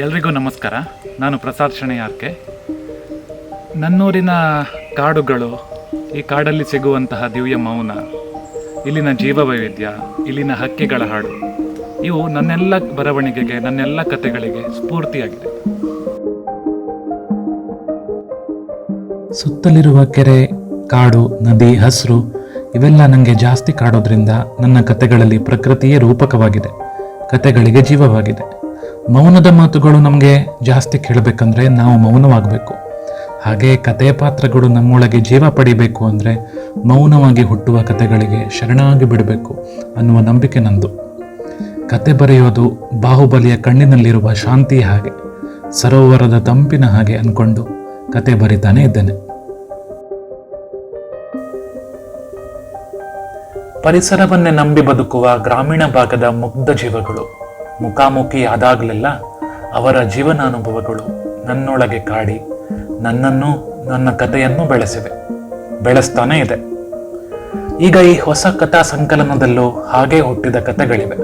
ಎಲ್ರಿಗೂ ನಮಸ್ಕಾರ. ನಾನು ಪ್ರಸಾದ್ ಶಣೆಯಾರ್ಕೆ ನನ್ನೂರಿನ ಕಾಡುಗಳು, ಈ ಕಾಡಲ್ಲಿ ಸಿಗುವಂತಹ ದಿವ್ಯ ಮೌನ, ಇಲ್ಲಿನ ಜೀವ ವೈವಿಧ್ಯ ಇಲ್ಲಿನ ಹಕ್ಕಿಗಳ ಹಾಡು, ಇವು ನನ್ನೆಲ್ಲ ಬರವಣಿಗೆಗೆ, ನನ್ನೆಲ್ಲ ಕಥೆಗಳಿಗೆ ಸ್ಫೂರ್ತಿಯಾಗಿದೆ. ಸುತ್ತಲಿರುವ ಕೆರೆ, ಕಾಡು, ನದಿ, ಹಸಿರು, ಇವೆಲ್ಲ ನನಗೆ ಜಾಸ್ತಿ ಕಾಡೋದ್ರಿಂದ ನನ್ನ ಕತೆಗಳಲ್ಲಿ ಪ್ರಕೃತಿಯೇ ರೂಪಕವಾಗಿದೆ. ಕತೆಗಳಿಗೆ ಜೀವವಾಗಿದೆ. ಮೌನದ ಮಾತುಗಳು ನಮಗೆ ಜಾಸ್ತಿ ಕೇಳಬೇಕಂದ್ರೆ ನಾವು ಮೌನವಾಗಬೇಕು. ಹಾಗೆ ಕಥೆ ಪಾತ್ರಗಳು ನಮ್ಮೊಳಗೆ ಜೀವ ಪಡಿಬೇಕು ಅಂದರೆ ಮೌನವಾಗಿ ಹುಟ್ಟುವ ಕತೆಗಳಿಗೆ ಶರಣಾಗಿ ಬಿಡಬೇಕು ಅನ್ನುವ ನಂಬಿಕೆ ನಂದು. ಕತೆ ಬರೆಯೋದು ಬಾಹುಬಲಿಯ ಕಣ್ಣಿನಲ್ಲಿರುವ ಶಾಂತಿ ಹಾಗೆ, ಸರೋವರದ ತಂಪಿನ ಹಾಗೆ ಅಂದ್ಕೊಂಡು ಕತೆ ಬರಿತಾನೆ ಇದ್ದೇನೆ. ಪರಿಸರವನ್ನೇ ನಂಬಿ ಬದುಕುವ ಗ್ರಾಮೀಣ ಭಾಗದ ಮುಗ್ಧ ಜೀವಗಳು. ಮುಖಾಮುಖಿ ಆದಾಗಲೆಲ್ಲ ಅವರ ಜೀವನಾನುಭವಗಳು ನನ್ನೊಳಗೆ ಕಾಡಿ ನನ್ನನ್ನು ನನ್ನ ಕಥೆಯನ್ನು ಬೆಳೆಸಿವೆ. ಬೆಳೆಸ್ತಾನೆ ಇದೆ. ಈಗ ಈ ಹೊಸ ಕಥಾ ಸಂಕಲನದಲ್ಲೂ ಹಾಗೆ ಹುಟ್ಟಿದ ಕಥೆಗಳಿವೆ.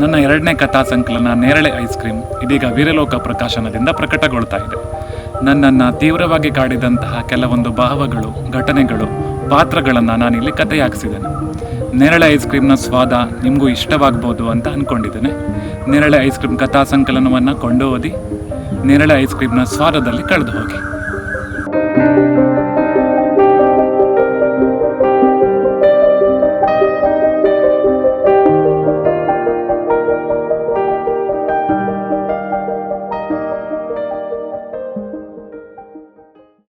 ನನ್ನ ಎರಡನೇ ಕಥಾ ಸಂಕಲನ ನೇರಳೆ ಐಸ್ ಕ್ರೀಮ್ ಇದೀಗ ವೀರಲೋಕ ಪ್ರಕಾಶನದಿಂದ ಪ್ರಕಟಗೊಳ್ತಾ ಇದೆ. ನನ್ನನ್ನು ತೀವ್ರವಾಗಿ ಕಾಡಿದಂತಹ ಕೆಲವೊಂದು ಭಾವಗಳು, ಘಟನೆಗಳು, ಪಾತ್ರಗಳನ್ನು ನಾನಿಲ್ಲಿ ಕಥೆಯಾಗಿಸಿದ್ದೇನೆ. ನೇರಳೆ ಐಸ್ ಕ್ರೀಮ್ನ ಸ್ವಾದ ನಿಮಗೂ ಇಷ್ಟವಾಗ್ಬೋದು ಅಂತ ಅಂದ್ಕೊಂಡಿದ್ದೇನೆ ನೇರಳೆ ಐಸ್ ಕ್ರೀಮ್ ಕಥಾ ಸಂಕಲನವನ್ನು ಕೊಂಡು ಓದಿ ನೇರಳೆ ಐಸ್ ಕ್ರೀಮ್ನ ಸ್ವಾದದಲ್ಲಿ ಕಳೆದು ಹೋಗಿ